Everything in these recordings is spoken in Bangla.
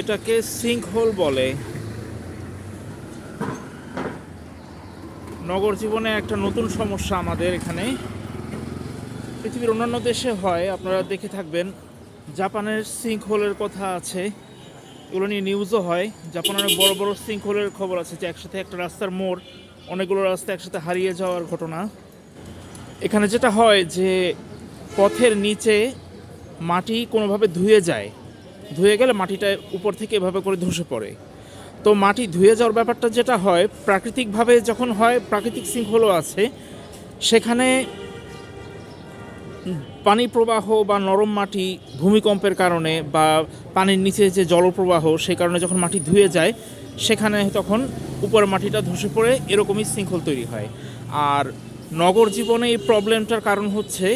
এটাকে সিঙ্ক হোল বলে। নগর জীবনে একটা নতুন সমস্যা আমাদের এখানে। পৃথিবীর অন্যান্য দেশে হয়, আপনারা দেখে থাকবেন। জাপানের সিঙ্ক হোলের কথা আছে, এগুলো নিয়ে নিউজও হয়। জাপানের অনেক বড় বড় সিঙ্ক হোলের খবর আছে যে একসাথে একটা রাস্তার মোড়, অনেকগুলো রাস্তা একসাথে হারিয়ে যাওয়ার ঘটনা। এখানে যেটা হয় যে পথের নিচে মাটি কোনোভাবে ধুয়ে যায়। ধুয়ে গেলে মাটিটা উপর থেকে এভাবে করে ধসে পড়ে। তো মাটি ধুয়ে যাওয়ার ব্যাপারটা যেটা হয়, প্রাকৃতিকভাবে যখন হয়, প্রাকৃতিক শৃঙ্খলও আছে, সেখানে পানি প্রবাহ বা নরম মাটি ভূমিকম্পের কারণে বা পানির নিচে যে জলপ্রবাহ, সেই কারণে যখন মাটি ধুয়ে যায়, সেখানে তখন উপরের মাটিটা ধসে পড়ে, এরকমই শৃঙ্খল তৈরি হয়। আর নগর জীবনে এই প্রবলেমটার কারণ হচ্ছে,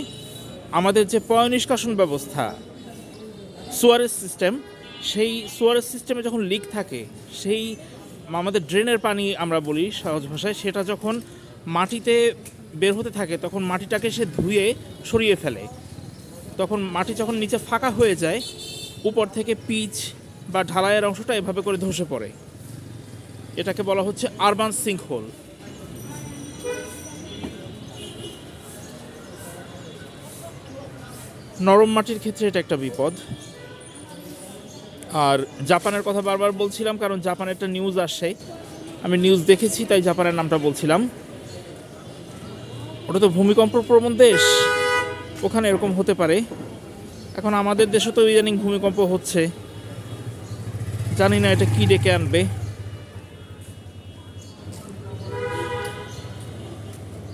আমাদের যে পয় নিষ্কাশন ব্যবস্থা সুয়ারেজ সিস্টেম, সেই সুয়ারেজ সিস্টেমে যখন লিক থাকে, সেই আমাদের ড্রেনের পানি আমরা বলি সহজ ভাষায়, সেটা যখন মাটিতে বের হতে থাকে, তখন মাটিটাকে সে ধুয়ে সরিয়ে ফেলে। তখন মাটি যখন নিচে ফাঁকা হয়ে যায়, উপর থেকে পিচ বা ঢালাইয়ের অংশটা এভাবে করে ধসে পড়ে। এটাকে বলা হচ্ছে আরবান সিঙ্ক হোল নরম মাটির ক্ষেত্রে এটা একটা বিপদ। আর জাপানের কথা বারবার বলছিলাম, কারণ জাপানের একটা নিউজ আসছে। আমি নিউজ দেখেছি, তাই জাপানের নামটা বলছিলাম। ওটা তো ভূমিকম্প প্রবণ দেশ। ওখানে এরকম হতে পারে। এখন আমাদের দেশে তো ইদানিং ভূমিকম্প হচ্ছে। জানি না এটা কি ডেকে আনবে।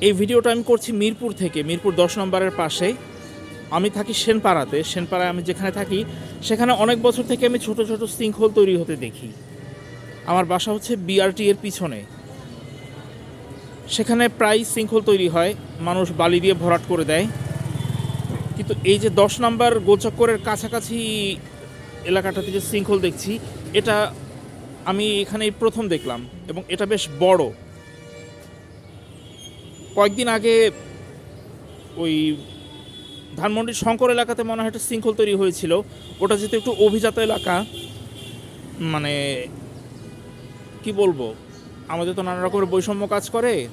এই ভিডিওটা আমি করছি মিরপুর থেকে, মিরপুর দশ নম্বরের পাশে। আমি থাকি সেনপাড়াতে। সেনপাড়ায় আমি যেখানে থাকি, সেখানে অনেক বছর থেকে আমি ছোট ছোট শৃঙ্খল তৈরি হতে দেখি। আমার বাসা হচ্ছে বিআরটি এর পিছনে। সেখানে প্রায় শৃঙ্খল তৈরি হয়, মানুষ বালি দিয়ে ভরাট করে দেয়। কিন্তু এই যে দশ নাম্বার গোচক্করের কাছাকাছি এলাকাটাতে যে শৃঙ্খল দেখছি, এটা আমি এখানেই প্রথম দেখলাম এবং এটা বেশ বড়। কয়েকদিন আগে ওই ধানমন্ডির শঙ্কর এলাকাতে মনে হয় একটা শৃঙ্খল তৈরি হয়েছিল। ওটা যেহেতু একটু অভিজাত এলাকা মানে কি বলব? আমাদের তো নানা রকমের বৈষম্য কাজ করে।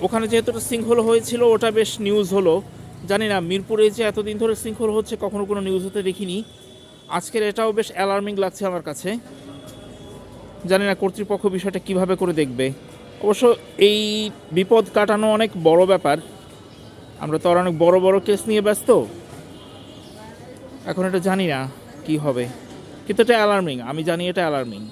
ওখানে যেহেতু একটা শৃঙ্খল হয়েছিল, ওটা বেশ নিউজ হলো। জানি না, মিরপুরে যে এতদিন ধরে শৃঙ্খল হচ্ছে, কখনো কোনো নিউজ হতে দেখিনি। আজকের এটাও বেশ অ্যালার্মিং লাগছে আমার কাছে। জানি না, কর্তৃপক্ষ বিষয়টা কীভাবে করে দেখবে। অবশ্য এই বিপদ কাটানো অনেক বড় ব্যাপার। আমরা তো আর অনেক বড় বড় কেস নিয়ে ব্যস্ত। এখন এটা জানি না কি হবে। কিন্তু এটা অ্যালার্মিং আমি জানি এটা অ্যালার্মিং